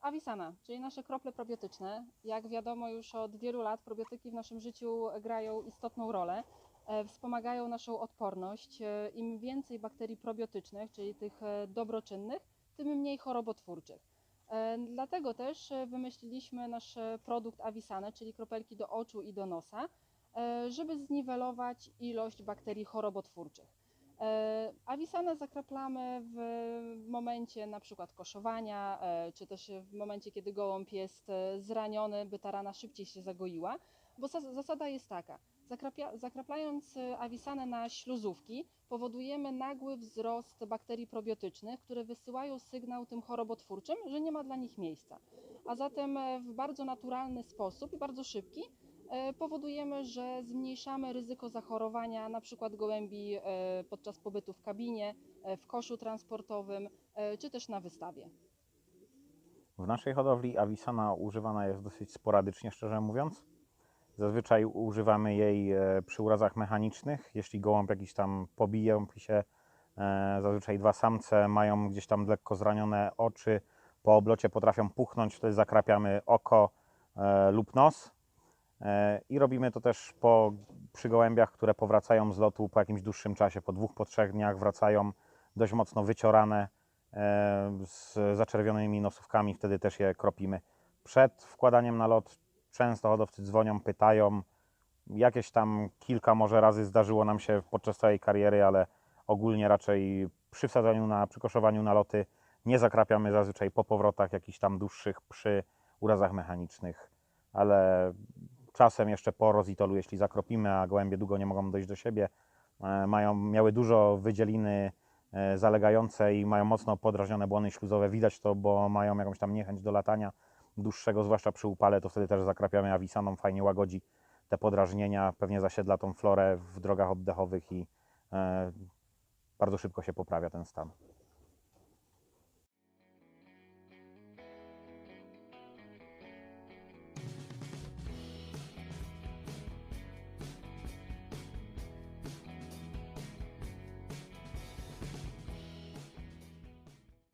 Avisana, czyli nasze krople probiotyczne. Jak wiadomo już od wielu lat probiotyki w naszym życiu grają istotną rolę. E, Wspomagają naszą odporność. E, Im więcej bakterii probiotycznych, czyli tych e, dobroczynnych, tym mniej chorobotwórczych. Dlatego też wymyśliliśmy nasz produkt Avisane, czyli kropelki do oczu i do nosa, żeby zniwelować ilość bakterii chorobotwórczych. E, Avisanę zakraplamy w momencie na przykład koszowania, e, czy też w momencie, kiedy gołąb jest e, zraniony, by ta rana szybciej się zagoiła, bo zas- zasada jest taka, zakraplając Avisanę na śluzówki powodujemy nagły wzrost bakterii probiotycznych, które wysyłają sygnał tym chorobotwórczym, że nie ma dla nich miejsca. A zatem w bardzo naturalny sposób i bardzo szybki powodujemy, że zmniejszamy ryzyko zachorowania na przykład gołębi e, podczas pobytu w kabinie, e, w koszu transportowym, e, czy też na wystawie. W naszej hodowli awisana używana jest dosyć sporadycznie, szczerze mówiąc. Zazwyczaj używamy jej e, przy urazach mechanicznych. Jeśli gołąb jakiś tam pobije się, e, zazwyczaj dwa samce mają gdzieś tam lekko zranione oczy, po oblocie potrafią puchnąć, wtedy zakrapiamy oko e, lub nos. E, I robimy to też po, przy gołębiach, które powracają z lotu po jakimś dłuższym czasie, po dwóch, po trzech dniach wracają dość mocno wyciorane, e, z zaczerwionymi nosówkami, wtedy też je kropimy. Przed wkładaniem na lot często hodowcy dzwonią, pytają. Jakieś tam kilka może razy zdarzyło nam się podczas całej kariery, ale ogólnie raczej przy wsadzaniu na, przy koszowaniu na loty nie zakrapiamy zazwyczaj po powrotach jakichś tam dłuższych przy urazach mechanicznych, ale czasem jeszcze po rozitolu, jeśli zakropimy, a gołębie długo nie mogą dojść do siebie, e, mają, miały dużo wydzieliny e, zalegające i mają mocno podrażnione błony śluzowe. Widać to, bo mają jakąś tam niechęć do latania dłuższego, zwłaszcza przy upale, to wtedy też zakrapiamy awisaną, fajnie łagodzi te podrażnienia, pewnie zasiedla tą florę w drogach oddechowych i e, bardzo szybko się poprawia ten stan.